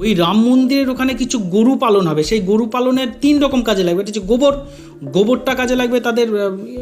ওই রাম মন্দিরের ওখানে কিছু গরু পালন হবে। সেই গরু পালনের তিন রকম কাজে লাগবে। এটা হচ্ছে গোবর। গোবরটা কাজে লাগবে তাদের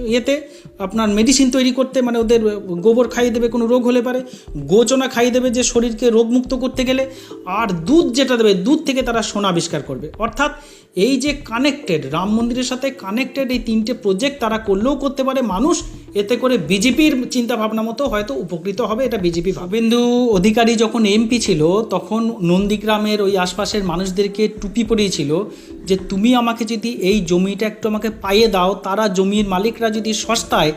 ইয়েতে। আপনার মেডিসিন তৈরি করতে মানে ওদের গোবর খাইয়ে দেবে, কোনো রোগ হলে পারে। গোচনা খাইয়ে দেবে যে শরীরকে রোগমুক্ত করতে গেলে। আর দুধ যেটা দেবে, দুধ থেকে তারা সোনা আবিষ্কার করবে। অর্থাৎ এই যে কানেক্টেড রাম মন্দিরের সাথে কানেক্টেড এই তিনটে প্রজেক্ট তারা করলেও করতে পারে। মানুষ এতে করে বিজেপির চিন্তা ভাবনা মতো হয়তো উপকৃত হবে, এটা বিজেপি শুভেন্দু অধিকারী যখন এমপি ছিল, তখন নন্দীগ্রামের ওই আশপাশের মানুষদেরকে টুপি পরিয়েছিল যে, তুমি আমাকে যদি এই জমিটা একটু আমাকে পাইয়ে দাও, তারা জমির মালিকরা যদি সস্তায়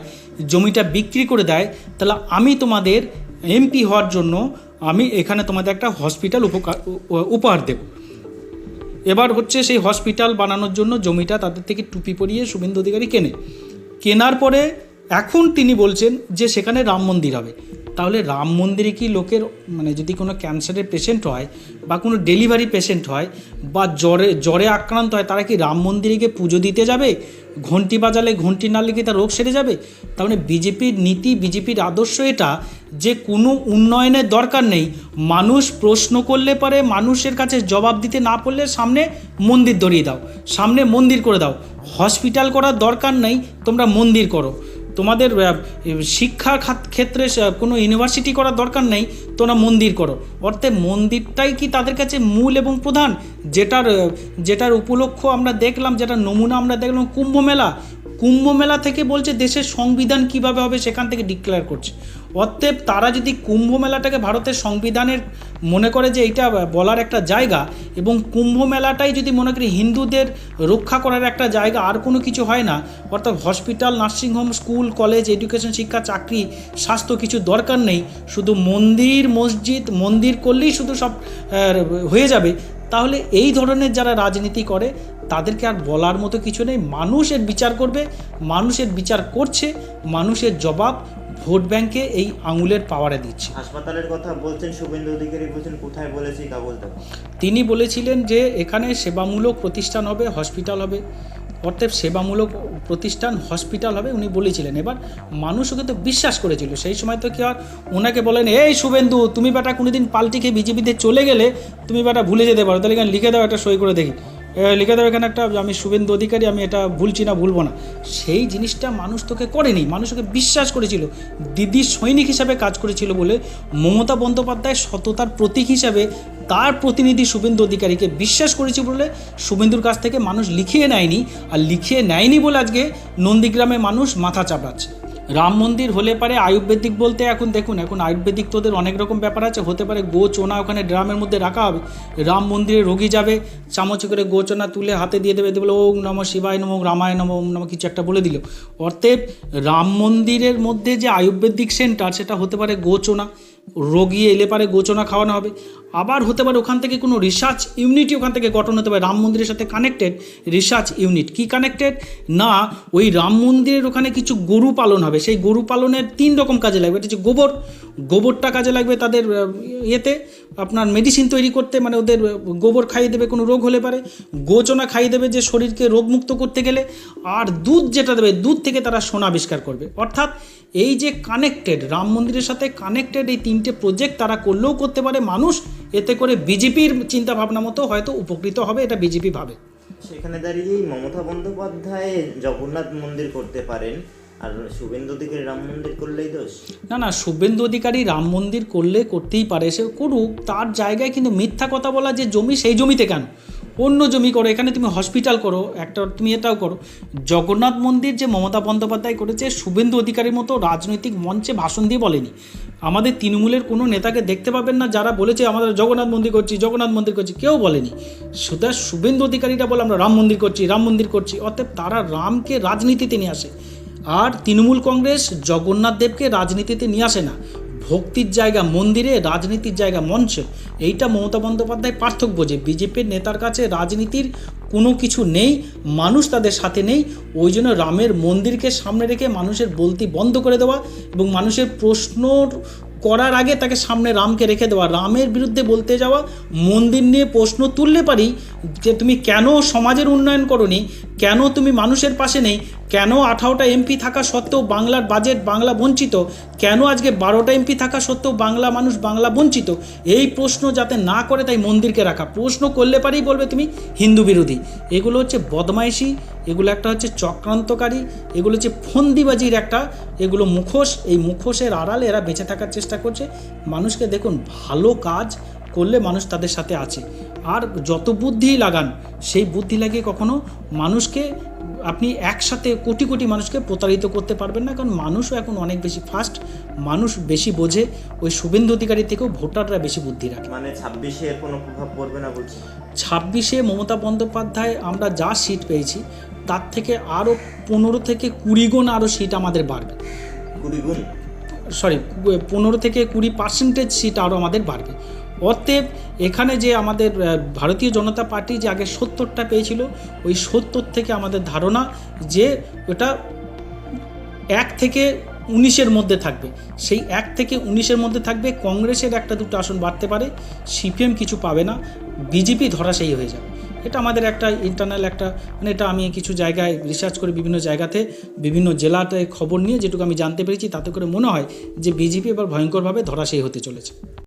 জমিটা বিক্রি করে দেয়, তাহলে আমি তোমাদের এমপি হওয়ার জন্য আমি এখানে তোমাদের একটা হসপিটাল উপকার উপহার দেবো। এবার হচ্ছে সেই হসপিটাল বানানোর জন্য জমিটা তাদের থেকে টুপি পরিয়ে শুভেন্দু অধিকারী কেনে। কেনার পরে এখন তিনি বলছেন যে সেখানে রাম মন্দির হবে। তাহলে রাম মন্দিরে কি লোকের মানে যদি কোনো ক্যান্সারের পেশেন্ট হয় বা কোনো ডেলিভারি পেশেন্ট হয় বা জ্বরে জ্বরে আক্রান্ত হয়, তারা কি রাম মন্দিরে গিয়ে পুজো দিতে যাবে? ঘন্টি বাজালে ঘন্টি না লেগে তার রোগ সেরে যাবে? তার মানে বিজেপির নীতি, বিজেপির আদর্শ এটা যে কোনো উন্নয়নের দরকার নেই। মানুষ প্রশ্ন করলে পারে, মানুষের কাছে জবাব দিতে না পারলে সামনে মন্দির ধরিয়ে দাও, সামনে মন্দির করে দাও। হসপিটাল করার দরকার নেই, তোমরা মন্দির করো। তোমাদের শিক্ষা ক্ষেত্রে কোনো ইউনিভার্সিটি করার দরকার নেই, তোমরা মন্দির করো। অর্থে মন্দিরটাই কি তাদের কাছে মূল এবং প্রধান? যেটার যেটার উপলক্ষ আমরা দেখলাম যেটা নমুনা আমরা দেখলাম, কুম্ভ মেলা। কুম্ভ মেলা থেকে বলছে দেশের সংবিধান কীভাবে হবে সেখান থেকে ডিক্লেয়ার করছে। অতএব তারা যদি কুম্ভ মেলাটাকে ভারতের সংবিধানের মনে করে যে এটা বলার একটা জায়গা এবং কুম্ভ মেলাটাই যদি মনে করি হিন্দুদের রক্ষা করার একটা জায়গা, আর কোনো কিছু হয় না। অর্থাৎ hospital, nursing home, school, college, education, শিক্ষা, চাকরি, স্বাস্থ্য কিছু দরকার নেই। শুধু মন্দির, মসজিদ, মন্দির করলেই শুধু সব হয়ে যাবে। তাহলে এই ধরনের যারা রাজনীতি করে, তাদেরকে আর বলার মতো কিছু নেই। মানুষের বিচার করবে মানুষের বিচার করছে মানুষের জবাব ভোট ব্যাংকে এই আঙুলের পাওয়ারে দিচ্ছে। হাসপাতালের কথা বলছেন শুভেন্দু অধিকারী বলছেন কোথায় বলেছি তা বলতে তিনি বলেছিলেন যে এখানে সেবামূলক প্রতিষ্ঠান হবে হসপিটাল হবে। অর্থাৎ সেবামূলক প্রতিষ্ঠান হসপিটাল হবে উনি বলেছিলেন। এবার মানুষও কিন্তু বিশ্বাস করেছিল। সেই সময় তো কি আর ওনাকে বলেন এই শুভেন্দু তুমি বেটা কোনোদিন পাল্টি খেয়ে বিজেপিতে চলে গেলে তুমি বেটা ভুলে যেতে পারো। তাহলে লিখে দাও একটা সই করে দেখি। লিখে দাও এখানে একটা, আমি শুভেন্দু অধিকারী, আমি এটা ভুলছি না, ভুলবো না। সেই জিনিসটা মানুষ তোকে করেনি, মানুষ ওকে বিশ্বাস করেছিল, দিদি সৈনিক হিসাবে কাজ করেছিল বলে মমতা বন্দ্যোপাধ্যায় সততার প্রতীক হিসাবে তার প্রতিনিধি শুভেন্দু অধিকারীকে বিশ্বাস করেছি বলে শুভেন্দুর কাছ থেকে মানুষ লিখিয়ে নেয়নি, আর লিখিয়ে নেয়নি বলে আজকে নন্দীগ্রামে মানুষ মাথা চাপড়াচ্ছে। রাম মন্দির হলে পারে আয়ুর্বেদিক বলতে এখন দেখুন, এখন আয়ুর্বেদিক তোদের অনেক রকম ব্যাপার আছে, হতে পারে গো চোনা ওখানে ড্রামের মধ্যে রাখা হবে। রাম মন্দিরে রোগী যাবে, চামচে করে গো চোনা তুলে হাতে দিয়ে দেবে দেবে ওম নম শিবায় নম রামায় নম ওম নম কিছু একটা বলে দিল। অর্থেব রাম মন্দিরের মধ্যে যে আয়ুর্বেদিক সেন্টার সেটা হতে পারে গোচনা রোগী এলে পারে গোচনা খাওয়ানো হবে। আবার হতে পারে ওখান থেকে কোনো রিসার্চ ইউনিটি ওখান থেকে গঠন হতে পারে। রাম মন্দিরের সাথে কানেক্টেড রিসার্চ ইউনিট কি কানেক্টেড না, ওই রাম মন্দিরের ওখানে কিছু গরু পালন হবে। সেই গরু পালনের তিন রকম কাজে লাগবে। এটা হচ্ছে গোবর। গোবরটা কাজে লাগবে তাদের ইয়েতে। আপনার মেডিসিন তৈরি করতে মানে ওদের গোবর খাইয়ে দেবে, কোনো রোগ হলে পারে। গোচনা খাইয়ে দেবে যে শরীরকে রোগমুক্ত করতে গেলে। আর দুধ যেটা দেবে, দুধ থেকে তারা সোনা আবিষ্কার করবে। অর্থাৎ এই যে কানেক্টেড রাম মন্দিরের সাথে কানেক্টেড এই তিনটে প্রজেক্ট তারা করলেও করতে পারে। মানুষ এতে করে বিজেপির চিন্তা ভাবনা মতো হয়তো উপকৃত হবে এটা বিজেপি ভাবে। সেখানে দাঁড়িয়ে মমতা বন্দ্যোপাধ্যায় জগন্নাথ মন্দির করতে পারেন আর শুভেন্দু অধিকারী রাম মন্দির করলেই দোষ? না না শুভেন্দু অধিকারী রাম মন্দির করলে করতেই পারে সে করুক তার জায়গায় কিন্তু মিথ্যা কথা বলা যে জমি সেই জমিতে কেন? অন্য জমি করো, এখানে তুমি হসপিটাল করো, একটা তুমি এটাও করো। জগন্নাথ মন্দির যে মমতা বন্দ্যোপাধ্যায় করেছে, শুভেন্দু অধিকারীর মতো রাজনৈতিক মঞ্চে ভাষণ দিয়ে বলেনি। আমাদের তৃণমূলের কোনো নেতাকে দেখতে পাবেন না, যারা বলেছে, আমাদের জগন্নাথ মন্দির করছি, জগন্নাথ মন্দির করছি। কেউ বলেনি। সুতরাং শুভেন্দু অধিকারীরা বলে, আমরা রাম মন্দির করছি, রাম মন্দির করছি। অতএব তারা রামকে রাজনীতিতে নিয়ে আসে। আর তৃণমূল কংগ্রেস জগন্নাথ দেবকে রাজনীতিতে নিয়ে আসে না। ভক্তির জায়গা মন্দিরে, রাজনীতির জায়গা মঞ্চে, এইটা মমতা বন্দ্যোপাধ্যায় পার্থক্য যে বিজেপির নেতার কাছে রাজনীতির কোনো কিছু নেই, মানুষ তাদের সাথে নেই, ওই জন্য রামের মন্দিরকে সামনে রেখে মানুষের বলতি বন্ধ করে দেওয়া এবং মানুষের প্রশ্ন করার আগে তাকে সামনে রামকে রেখে দেওয়া। রামের বিরুদ্ধে বলতে যাওয়া, মন্দির নিয়ে প্রশ্ন তুললে পারি যে, তুমি কেন সমাজের উন্নয়ন করনি? কেন তুমি মানুষের পাশে নেই? কেন আঠারোটা এমপি থাকা সত্ত্বেও বাংলার বাজেট বাংলা বঞ্চিত? কেন আজকে বারোটা এমপি থাকা সত্ত্বেও বাংলা মানুষ বাংলা বঞ্চিত? এই প্রশ্ন যাতে না করে তাই মন্দিরকে রাখা। প্রশ্ন করলে পারেই বলবে তুমি হিন্দু বিরোধী। এগুলো হচ্ছে বদমাইশি, এগুলো একটা হচ্ছে চক্রান্তকারী, এগুলো হচ্ছে ফন্দিবাজির একটা, এগুলো মুখোশ। এই মুখোশের আড়ালে এরা বেঁচে থাকার চেষ্টা করছে। মানুষকে দেখুন, ভালো কাজ করলে মানুষ তাদের সাথে আছে। আর যত বুদ্ধি লাগান, সেই বুদ্ধি লাগিয়ে কখনো মানুষকে আপনি একসাথে কোটি কোটি মানুষকে প্রতারিত করতে পারবেন না কারণ মানুষও এখন অনেক বেশি ফাস্ট মানুষ বেশি বোঝে ওই শুভেন্দু অধিকারী থেকেও ভোটাররা বেশি বুদ্ধি রাখে। মানে ছাব্বিশে কোনো প্রভাব পড়বে না বলছি? ছাব্বিশে মমতা বন্দ্যোপাধ্যায় আমরা যা সিট পেয়েছি তার থেকে আরও পনেরো থেকে কুড়ি গুণ আরও সিট আমাদের বাড়বে। কুড়ি গুণ? সরি পনেরো থেকে কুড়ি পার্সেন্টেজ সিট আরও আমাদের বাড়বে। অতএব এখানে যে আমাদের ভারতীয় জনতা পার্টি যে আগে সত্তরটা পেয়েছিল, ওই সত্তর থেকে আমাদের ধারণা যে ওটা এক থেকে উনিশের মধ্যে থাকবে। সেই এক থেকে উনিশের মধ্যে থাকবে, কংগ্রেসের একটা দুটো আসন বাড়তে পারে, সিপিএম কিছু পাবে না, বিজেপি ধরাশায়ী হয়ে যাবে। এটা আমাদের একটা ইন্টারনাল একটা মানে এটা আমি কিছু জায়গায় রিসার্চ করে বিভিন্ন জায়গাতে, বিভিন্ন জেলাতে খবর নিয়ে যেটুকু আমি জানতে পেরেছি, তাতে করে মনে হয় যে বিজেপি এবার ভয়ঙ্করভাবে ধরাশায়ী হতে চলেছে।